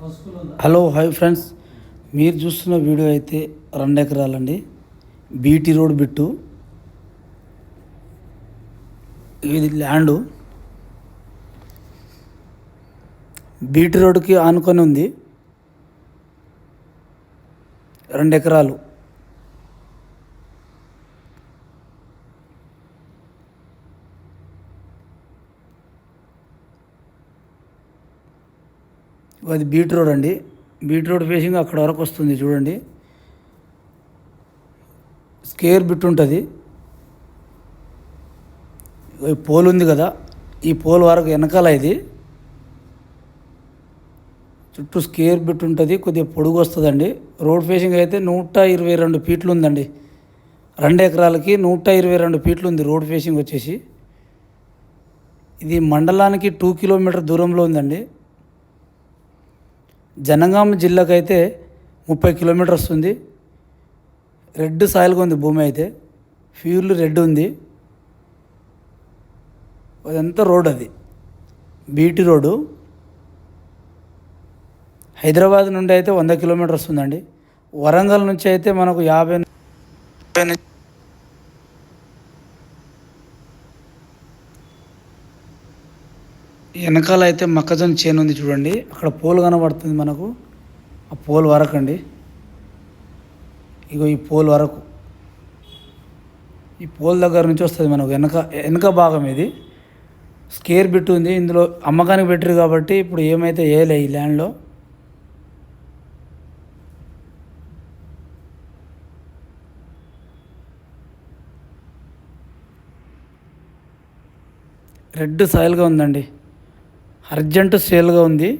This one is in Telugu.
హలో హాయ్ ఫ్రెండ్స్ మీరు చూస్తున్న వీడియో అయితే రెండు ఎకరాలండి. BT road bit. ఇది ల్యాండు. బీటీ రోడ్కి ఆనుకొని ఉంది. రెండు ఎకరాలు. అది బీట్ రోడ్ అండి. బీట్ రోడ్ ఫేసింగ్ అక్కడ వరకు వస్తుంది చూడండి. స్కేర్ బిట్ ఉంటుంది. పోల్ ఉంది కదా ఈ పోల్ వరకు వెనకాల ఇది. చుట్టూ స్కేర్ బిట్ ఉంటుంది కొద్దిగా పొడుగు వస్తుందండి. రోడ్ ఫేసింగ్ అయితే నూట ఇరవై రెండు ఫీట్లు ఉందండి. రెండు ఎకరాలకి నూట ఇరవై రెండు ఫీట్లు ఉంది రోడ్ ఫేసింగ్ వచ్చేసి. ఇది మండలానికి టూ కిలోమీటర్ దూరంలో ఉందండి. జనగామ జిల్లాకు అయితే ముప్పై కిలోమీటర్ వస్తుంది. రెడ్ సాయిల్గా ఉంది భూమి అయితే. ఫ్యూల్ రెడ్ ఉంది. అదంతా రోడ్ అది. BT road. హైదరాబాద్ నుండి అయితే వంద కిలోమీటర్ వస్తుందండి. వరంగల్ నుంచి అయితే మనకు యాభై వెనకాల అయితే మక్కజొన్న చేను ఉంది చూడండి. అక్కడ పోల్ కనబడుతుంది మనకు. ఆ పోల్ వరకు అండి ఇగో ఈ పోల్ వరకు. ఈ పోల్ దగ్గర నుంచి వస్తుంది మనకు. వెనక వెనక భాగం ఇది. స్కేర్ బిట్ ఉంది. ఇందులో అమ్మకానికి పెట్టరు కాబట్టి ఇప్పుడు ఏమైతే వేయలే ఈ ల్యాండ్లో. రెడ్ సాయిల్గా ఉందండి. అర్జెంటు సేల్గా ఉంది.